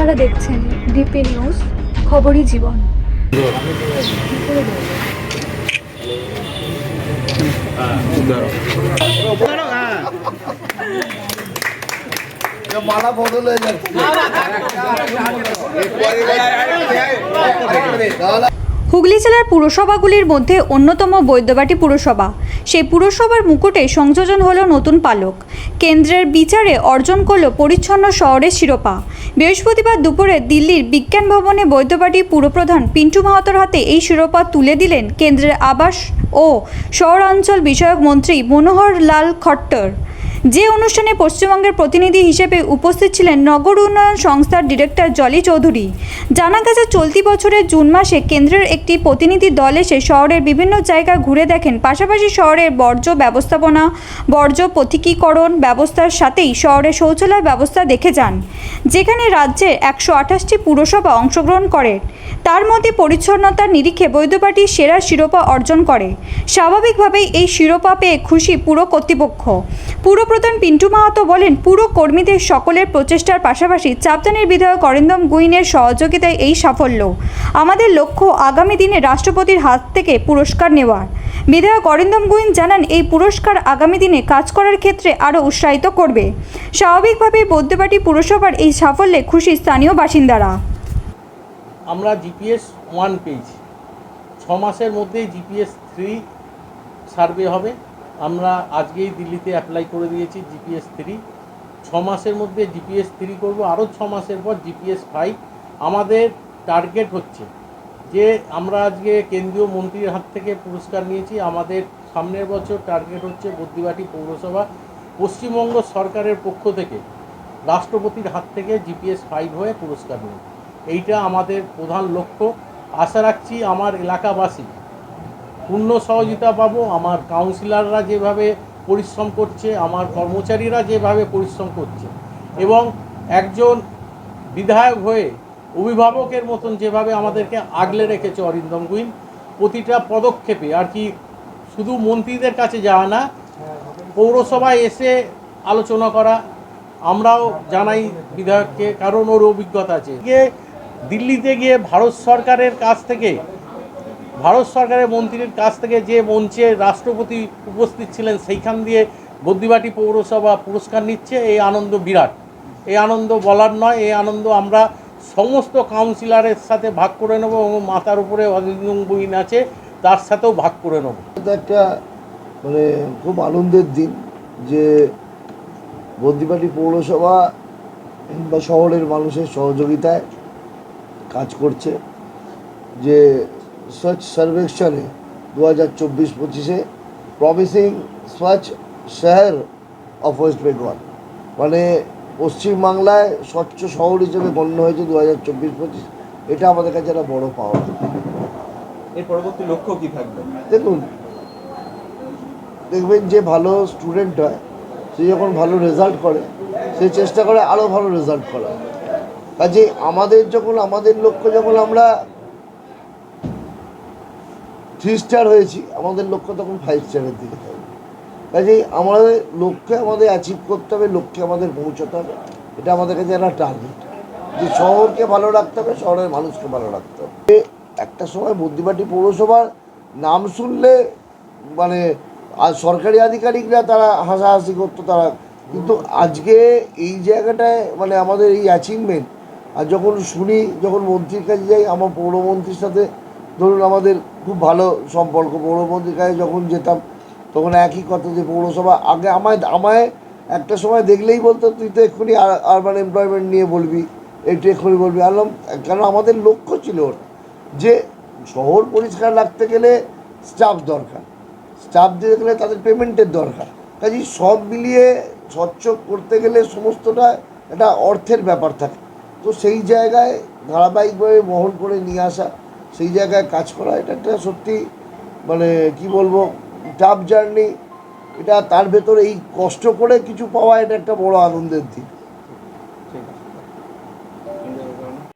আপনারা দেখছেন DP news খবরই জীবন। মালা বদল হয়ে যাচ্ছে হুগলি জেলার পুরসভাগুলির মধ্যে অন্যতম বৈদ্যবাটি পুরসভা। সেই পুরসভার মুকুটে সংযোজন হলো নতুন পালক। কেন্দ্রের বিচারে অর্জন করল পরিচ্ছন্ন শহরের শিরোপা। বৃহস্পতিবার দুপুরে দিল্লির বিজ্ঞান ভবনে বৈদ্যবাটি পুরপ্রধান পিন্টু মাহাতোর হাতে এই শিরোপা তুলে দিলেন কেন্দ্রের আবাস ও শহরাঞ্চল বিষয়ক মন্ত্রী মনোহর লাল খট্টর। যে অনুষ্ঠানে পশ্চিমবঙ্গের প্রতিনিধি হিসেবে উপস্থিত ছিলেন নগর উন্নয়ন সংস্থার ডিরেক্টর জলি চৌধুরী। জানা গেছে, চলতি বছরের জুন মাসে কেন্দ্রের একটি প্রতিনিধি দল এসে শহরের বিভিন্ন জায়গা ঘুরে দেখেন। পাশাপাশি শহরের বর্জ্য ব্যবস্থাপনা, বর্জ্য পথিকীকরণ ব্যবস্থার সাথেই শহরের শৌচালয় ব্যবস্থা দেখে যান, যেখানে রাজ্যের একশো আঠাশটি পুরসভা অংশগ্রহণ করে। তার মধ্যে পরিচ্ছন্নতার নিরিখে বৈদ্যবাটি সেরা শিরোপা অর্জন করে। স্বাভাবিকভাবেই এই শিরোপা পেয়ে খুশি পুরো কর্তৃপক্ষ। পুরপ্রধান পিন্টু মাহাতো বলেন, পুরো কর্মীদের সকলের প্রচেষ্টার পাশাপাশি চাপদানের বিধায়ক অরিন্দম গুইনের সহযোগিতায় এই সাফল্য। আমাদের লক্ষ্য আগামী দিনে রাষ্ট্রপতির হাত থেকে পুরস্কার নেওয়ার। বিধায়ক অরিন্দম গুইন জানান, এই পুরস্কার আগামী দিনে কাজ করার ক্ষেত্রে আরও উৎসাহিত করবে। স্বাভাবিকভাবেই বৈদ্যবাটি পুরসভার এই সাফল্যে খুশি স্থানীয় বাসিন্দারা। আমরা জিপিএস ওয়ান পেয়েছি। ছ মাসের মধ্যেই জিপিএস থ্রি সার্ভে হবে। আমরা আজকেই দিল্লিতে অ্যাপ্লাই করে দিয়েছি জিপিএস থ্রি ছ মাসের মধ্যে জিপিএস থ্রি করব আরও ছ মাসের পর জিপিএস ফাইভ আমাদের টার্গেট হচ্ছে যে আমরা আজকে কেন্দ্রীয় মন্ত্রীর হাত থেকে পুরস্কার নিয়েছি। আমাদের সামনের বছর টার্গেট হচ্ছে বদ্যিবাটি পৌরসভা। পশ্চিমবঙ্গ সরকারের পক্ষ থেকে রাষ্ট্রপতির হাত থেকে জিপিএস ফাইভ হয়ে পুরস্কার নেব। এইটা আমাদের প্রধান লক্ষ্য। আশা রাখছি আমার এলাকাবাসী পূর্ণ সহযোগিতা পাবো, আমার কাউন্সিলররা যেভাবে পরিশ্রম করছে, আমার কর্মচারীরা যেভাবে পরিশ্রম করছে এবং একজন বিধায়ক হয়ে অভিভাবকের মতন যেভাবে আমাদেরকে আগলে রেখেছে অরিন্দম গুইন প্রতিটা পদক্ষেপে আর কি শুধু মন্ত্রীদের কাছে যাওয়া না, পৌরসভায় এসে আলোচনা করা, আমরাও জানাই বিধায়ককে কারণ ওর অভিজ্ঞতা আছে। গিয়ে দিল্লিতে গিয়ে ভারত সরকারের কাছ থেকে ভারত সরকারের মন্ত্রীর কাছ থেকে যে মঞ্চে রাষ্ট্রপতি উপস্থিত ছিলেন, সেইখান দিয়ে বদ্যিবাটি পৌরসভা পুরস্কার নিচ্ছে। এই আনন্দ বিরাট। এই আনন্দ বলার নয়, এই আনন্দ আমরা সমস্ত কাউন্সিলরের সাথে ভাগ করে নেব এবং মাথার উপরে অরিন্দম আছে, তার সাথেও ভাগ করে নেব। একটা মানে খুব আনন্দের দিন যে বদ্যিপাটি পৌরসভা বা শহরের মানুষের সহযোগিতায় কাজ করছে, যে স্বচ্ছ সর্বেক্ষণে দু হাজার চব্বিশ পঁচিশে প্রমিসিং স্বচ্ছ শহর অফ ওয়েস্ট বেঙ্গল মানে পশ্চিমবাংলায় স্বচ্ছ শহর হিসেবে গণ্য হয়েছে দু হাজার চব্বিশ পঁচিশ। এটা আমাদের কাছে একটা বড় পাওয়া। এর পরবর্তী লক্ষ্য কি থাকবে? দেখুন দেখবেন যে ভালো স্টুডেন্ট হয় সে যখন ভালো রেজাল্ট করে সে চেষ্টা করে আরও ভালো রেজাল্ট করা কাজে আমাদের যখন আমাদের লক্ষ্য যখন আমরা থ্রি স্টার হয়েছি, আমাদের লক্ষ্য তখন ফাইভ স্টারের দিকে থাকবে কাজেই আমাদের লক্ষ্যে আমাদের অ্যাচিভ করতে হবে, লক্ষ্যে আমাদের পৌঁছতে হবে, এটা আমাদের কাছে একটা টার্গেট যে শহরকে ভালো রাখতে হবে, শহরের মানুষকে ভালো রাখতে হবে। একটা সময় বুদ্ধিবাটি পৌরসভার নাম শুনলে মানে আর সরকারি আধিকারিকরা তারা হাসাহাসি করতো তারা। কিন্তু আজকে এই জায়গাটায় মানে আমাদের এই অ্যাচিভমেন্ট আর যখন শুনি, যখন মন্ত্রীর কাছে যাই, আমার পৌরমন্ত্রীর সাথে, ধরুন আমাদের খুব ভালো সম্পর্ক পৌরমন্ত্রীর কাছে যখন যেতাম, তখন একই কথা যে পৌরসভা, আগে আমায় আমায় একটা সময় দেখলেই বলতো, তুই তো এক্ষুনি আরবান এমপ্লয়মেন্ট নিয়ে বলবি, একটু এক্ষুনি বলবি। আলম কেন? আমাদের লক্ষ্য ছিল যে শহর পরিষ্কার রাখতে গেলে স্টাফ দরকার স্টাফ দিতে গেলে তাদের পেমেন্টের দরকার। কাজেই সব মিলিয়ে স্বচ্ছ করতে গেলে সমস্তটা একটা অর্থের ব্যাপার থাকে। তো সেই জায়গায় ধারাবাহিকভাবে বহন করে নিয়ে আসা সেই জায়গায় কাজ করা, এটা একটা সত্যি মানে কি বলব টাফ জার্নি এটা তার ভেতরে এই কষ্ট করে কিছু পাওয়া, এটা একটা বড় আনন্দের দিক।